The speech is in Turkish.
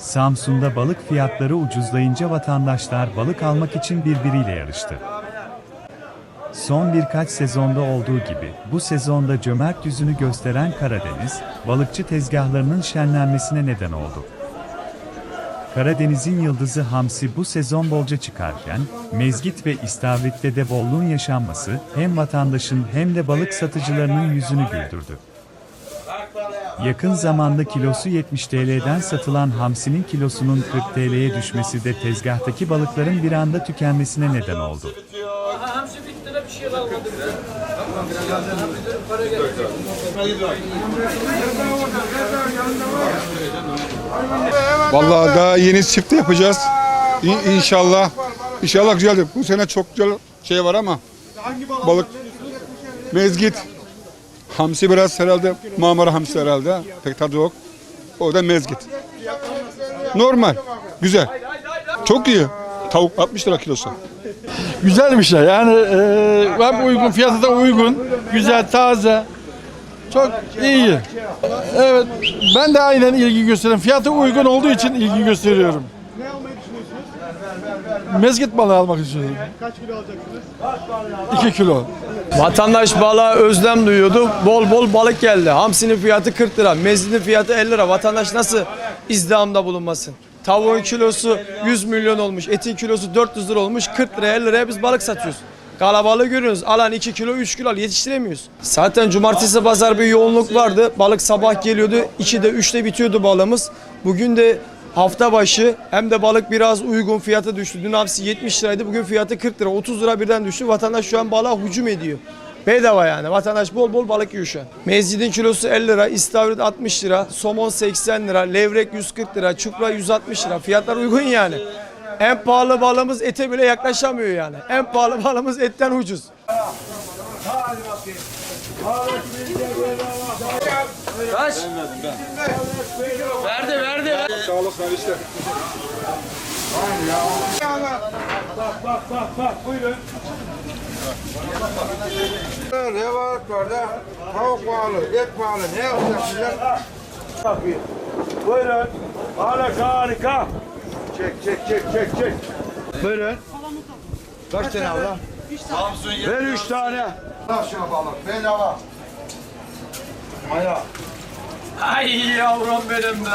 Samsun'da balık fiyatları ucuzlayınca vatandaşlar balık almak için birbiriyle yarıştı. Son birkaç sezonda olduğu gibi bu sezonda cömert yüzünü gösteren Karadeniz, balıkçı tezgahlarının şenlenmesine neden oldu. Karadeniz'in yıldızı Hamsi bu sezon bolca çıkarken, mezgit ve istavritte de bolluğun yaşanması hem vatandaşın hem de balık satıcılarının yüzünü güldürdü. Yakın zamanda kilosu 70 TL'den satılan hamsinin kilosunun 40 TL'ye düşmesi de tezgahtaki balıkların bir anda tükenmesine neden oldu. Vallahi daha yeni çifte yapacağız. İ- İnşallah. İnşallah güzeldir. Bu sene çok güzel şey var ama balık mezgit hamsi biraz herhalde Marmara hamsi herhalde pek tadı yok. O da mezgit. Normal. Güzel. Çok iyi. Tavuk 60 lira kilosu. Güzel bir şey yani e, hem uygun fiyatı da uygun, güzel, taze, çok iyi. Evet, ben de aynen ilgi gösteriyorum. Fiyatı uygun olduğu için ilgi gösteriyorum. Mezgit balığı almak istiyorum. Kaç kilo alacaksınız? 2 kilo. Vatandaş balığa özlem duyuyordu. Bol bol balık geldi. Hamsinin fiyatı 40 lira, mezginin fiyatı 50 lira. Vatandaş nasıl izdihamda bulunmasın? Tavuğun kilosu 100 milyon olmuş, etin kilosu 400 lira olmuş, 40 liraya 50 liraya biz balık satıyoruz. Kalabalığı görüyoruz. Alan 2 kilo, 3 kilo al, yetiştiremiyoruz. Zaten cumartesi pazar bir yoğunluk vardı. Balık sabah geliyordu, 2'de 3'te bitiyordu balığımız. Bugün de hafta başı hem de balık biraz uygun fiyata düştü. Dün hamsi 70 liraydı, bugün fiyatı 40 lira. 30 lira birden düştü. Vatandaş şu an balığa hücum ediyor. Bedava yani. Vatandaş bol bol balık yiyor şu an. Mezgidin kilosu 50 lira, istavrit 60 lira, somon 80 lira, levrek 140 lira, çupra 160 lira. Fiyatlar uygun yani. En pahalı balığımız ete bile yaklaşamıyor yani. En pahalı balığımız etten ucuz. Kaç? Verdi. Ne var orada? Tavuk pahalı, et pahalı. Ne yapacaksınız? Buyurun. Harika harika. Çek çek çek çek çek. Buyurun. Kaç tane abla? Ver üç tane. Aşağı balık, bedava. Ay yavrum benim be.